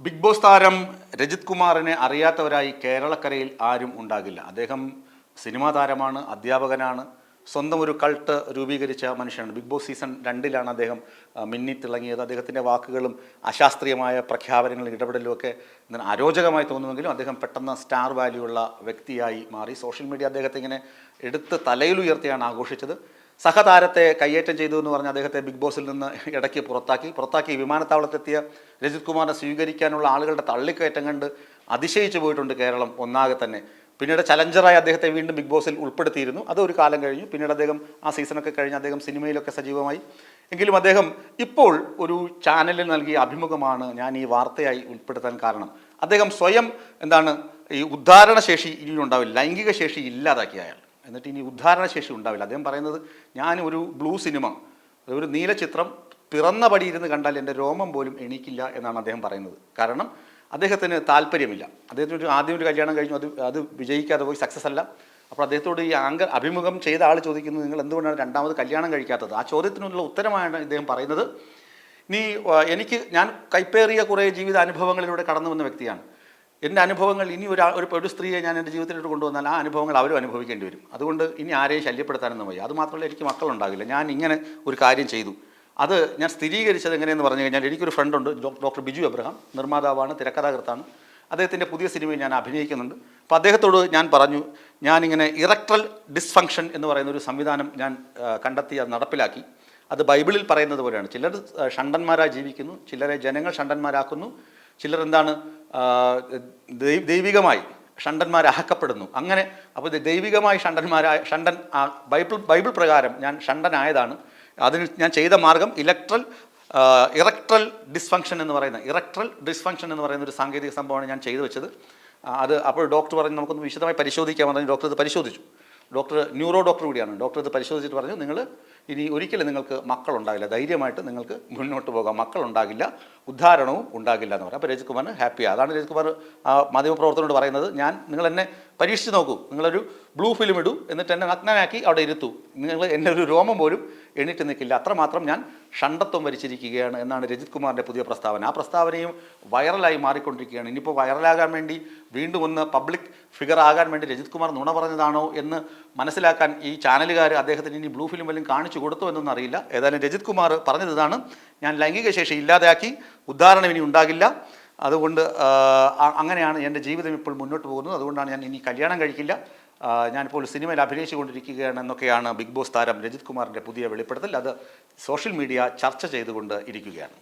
Big boss താരം രജിത് കുമാറിനെ അറിയാത്തവരായി കേരളക്കരയിൽ ആരും ഉണ്ടാകില്ല. അദ്ദേഹം സിനിമാ താരമാണ് അധ്യാപകനാണ് സ്വന്തം ഒരു കൾട്ട് രൂപീകരിച്ച മനുഷ്യനാണ്. ബിഗ് ബോസ് സീസൺ രണ്ടിലാണ് അദ്ദേഹം മിന്നി മിന്നിത്തിളങ്ങിയത് അദ്ദേഹത്തിന്റെ വാക്കുകളും അശാസ്ത്രീയമായ പ്രഖ്യാപനങ്ങളും ഇടപെടലും ഒക്കെ അരോചകമായി തോന്നുമെങ്കിലും അദ്ദേഹം പെട്ടെന്ന് സ്റ്റാർ വാല്യൂ ഉള്ള വ്യക്തിയായി മാറി. സോഷ്യൽ മീഡിയ അദ്ദേഹത്തെ ഇങ്ങനെ എടുത്ത് തലയിലുയർത്തിയാണ് ആഘോഷിച്ചത്. സഹതാരത്തെ കയ്യേറ്റം ചെയ്തു എന്ന് പറഞ്ഞ് അദ്ദേഹത്തെ ബിഗ് ബോസിൽ നിന്ന് ഇടയ്ക്ക് പുറത്താക്കി. പുറത്താക്കി വിമാനത്താവളത്തെത്തിയ രജിത് കുമാറിനെ സ്വീകരിക്കാനുള്ള ആളുകളുടെ തള്ളിക്കയറ്റം കണ്ട് അതിശയിച്ചു പോയിട്ടുണ്ട് കേരളം ഒന്നാകെ തന്നെ. പിന്നീട് ചലഞ്ചറായി അദ്ദേഹത്തെ വീണ്ടും ബിഗ് ബോസിൽ ഉൾപ്പെടുത്തിയിരുന്നു. അത് ഒരു കാലം കഴിഞ്ഞു. പിന്നീട് അദ്ദേഹം ആ സീസണൊക്കെ കഴിഞ്ഞ് അദ്ദേഹം സിനിമയിലൊക്കെ സജീവമായി. എങ്കിലും അദ്ദേഹം ഇപ്പോൾ ഒരു ചാനലിൽ നൽകിയ അഭിമുഖമാണ് ഞാൻ ഈ വാർത്തയായി ഉൾപ്പെടുത്താൻ കാരണം. അദ്ദേഹം സ്വയം എന്താണ് ഈ ഉദ്ധാരണ ശേഷി ഇനി ഉണ്ടാവില്ല ലൈംഗിക ശേഷി ഇല്ലാതാക്കി അയാൾ. എന്നിട്ട് ഇനി ഉദ്ധാരണ ശേഷി ഉണ്ടാവില്ല. അദ്ദേഹം പറയുന്നത് ഞാൻ ഒരു ബ്ലൂ സിനിമ ഒരു നീല ചിത്രം പിറന്ന പടി ഇരുന്ന് കണ്ടാൽ എന്റെ രോമം പോലും എണീക്കില്ല എന്നാണ് അദ്ദേഹം പറയുന്നത്. കാരണം അദ്ദേഹത്തിന് താല്പര്യമില്ല. അദ്ദേഹത്തിന് ഒരു ആദ്യം ഒരു കല്യാണം കഴിഞ്ഞു അത് അത് വിജയിക്കാതെ പോയി സക്സസ് അല്ല. അപ്പോൾ അദ്ദേഹത്തോട് ഈ ആങ്കർ അഭിമുഖം ചെയ്ത ആൾ ചോദിക്കുന്നത് നിങ്ങൾ എന്തുകൊണ്ടാണ് രണ്ടാമത് കല്യാണം കഴിക്കാത്തത്? ആ ചോദ്യത്തിനുള്ള ഉത്തരമായാണ് ഇദ്ദേഹം പറയുന്നത്. നീ എനിക്ക് ഞാൻ കൈപ്പേറിയ കുറേ ജീവിത അനുഭവങ്ങളിലൂടെ കടന്നു വന്ന വ്യക്തിയാണ്. എന്റെ അനുഭവങ്ങൾ ഇനി ഒരു ഒരു ഒരു സ്ത്രീയെ ഞാൻ എന്റെ ജീവിതത്തിലോട്ട് കൊണ്ടുവന്നാൽ ആ അനുഭവങ്ങൾ അവരും അനുഭവിക്കേണ്ടി വരും. അതുകൊണ്ട് ഇനി ആരെയും ശല്യപ്പെടുത്താനൊന്നും വയ്യ. അതുമാത്രമല്ല എനിക്ക് മക്കളുണ്ടാകില്ല. ഞാൻ ഇങ്ങനെ ഒരു കാര്യം ചെയ്തു. അത് ഞാൻ സ്ഥിരീകരിച്ചത് എങ്ങനെയെന്ന് പറഞ്ഞു കഴിഞ്ഞാൽ എനിക്കൊരു ഫ്രണ്ടുണ്ട് ഡോക്ടർ ബിജു അബ്രഹാം. നിർമ്മാതാവാണ് തിരക്കഥാകൃത്താണ്. അദ്ദേഹത്തിന്റെ പുതിയ സിനിമയിൽ ഞാൻ അഭിനയിക്കുന്നുണ്ട്. അപ്പോൾ അദ്ദേഹത്തോട് ഞാൻ പറഞ്ഞു ഞാനിങ്ങനെ ഇറക്ട്രൽ ഡിസ്ഫങ്ഷൻ എന്ന് പറയുന്ന ഒരു സംവിധാനം ഞാൻ കണ്ടെത്തി അത് നടപ്പിലാക്കി. അത് ബൈബിളിൽ പറയുന്നത് പോലെയാണ്. ചിലർ ഷണ്ടന്മാരായി ജീവിക്കുന്നു ചിലരെ ജനങ്ങൾ ഷണ്ടന്മാരാക്കുന്നു. ചിലർ എന്താണ് ദൈവികമായി ഷണ്ടന്മാരാക്കപ്പെടുന്നു അങ്ങനെ അപ്പോൾ ദൈവികമായി ഷണ്ടന്മാരായ ഷണ്ടൻ ബൈബിൾ ബൈബിൾ പ്രകാരം ഞാൻ ഷണ്ടനായതാണ്. അതിന് ഞാൻ ചെയ്ത മാർഗം ഇലക്ട്രൽ ഇറക്ട്രൽ ഡിസ്ഫങ്ഷൻ എന്ന് പറയുന്ന ഇറക്ട്രൽ ഡിസ്ഫങ്ഷൻ എന്ന് പറയുന്ന ഒരു സാങ്കേതിക സംഭവമാണ് ഞാൻ ചെയ്തു വെച്ചത്. അത് അപ്പോൾ ഡോക്ടർ പറഞ്ഞു നമുക്കൊന്ന് വിശദമായി പരിശോധിക്കാൻ പറഞ്ഞു. ഡോക്ടർ ഇത് പരിശോധിച്ചു. ഡോക്ടർ ന്യൂറോ ഡോക്ടർ കൂടിയാണ്. ഡോക്ടർ ഇത് പരിശോധിച്ചിട്ട് പറഞ്ഞു നിങ്ങൾ ഇനി ഒരിക്കലും നിങ്ങൾക്ക് മക്കളുണ്ടാകില്ല ധൈര്യമായിട്ട് നിങ്ങൾക്ക് മുന്നോട്ട് പോകാം. മക്കളുണ്ടാകില്ല ഉദ്ധാരണവും ഉണ്ടാകില്ല എന്ന് പറയാം അപ്പോൾ രജിത് കുമാറിന് ഹാപ്പിയാണ് അതാണ് രജിത് കുമാർ മാധ്യമപ്രവർത്തനോട് പറയുന്നത്. ഞാൻ നിങ്ങൾ എന്നെ പരീക്ഷിച്ച് നോക്കൂ. നിങ്ങളൊരു ബ്ലൂ ഫിലിം ഇടൂ എന്നിട്ട് എന്നെ നഗ്നനാക്കി അവിടെ ഇരുത്തൂ. നിങ്ങൾ എന്റെ ഒരു രോമം പോലും എണീറ്റ് നിൽക്കില്ല. അത്രമാത്രം ഞാൻ ഷണ്ടത്വം വരിച്ചിരിക്കുകയാണ് എന്നാണ് രജിത് കുമാറിന്റെ പുതിയ പ്രസ്താവന. ആ പ്രസ്താവനയും വൈറലായി മാറിക്കൊണ്ടിരിക്കുകയാണ്. ഇനിയിപ്പോൾ വൈറലാകാൻ വേണ്ടി വീണ്ടും ഒന്ന് പബ്ലിക് ഫിഗർ ആകാൻ വേണ്ടി രജിത് കുമാർ നുണ പറഞ്ഞതാണോ എന്ന് മനസ്സിലാക്കാൻ ഈ ചാനലുകാർ അദ്ദേഹത്തിന് ഇനി ബ്ലൂ ഫിലിം വല്ലതും കാണിച്ചു കൊടുത്തോ എന്നൊന്നും അറിയില്ല. ഏതായാലും രജിത് കുമാർ പറഞ്ഞത് ഇതാണ്. ഞാൻ ലൈംഗിക ശേഷി ഇല്ലാതാക്കി ഉദാഹരണം ഇനി ഉണ്ടാകില്ല. അതുകൊണ്ട് അങ്ങനെയാണ് എന്റെ ജീവിതം ഇപ്പോൾ മുന്നോട്ട് പോകുന്നത്. അതുകൊണ്ടാണ് ഞാൻ ഇനി കല്യാണം കഴിക്കില്ല. ഞാനിപ്പോൾ സിനിമയിൽ അഭിനയിച്ചു കൊണ്ടിരിക്കുകയാണ് എന്നൊക്കെയാണ് ബിഗ് ബോസ് താരം രജിത് കുമാറിന്റെ പുതിയ വെളിപ്പെടുത്തൽ. അത് സോഷ്യൽ മീഡിയ ചർച്ച ചെയ്തുകൊണ്ട് ഇരിക്കുകയാണ്.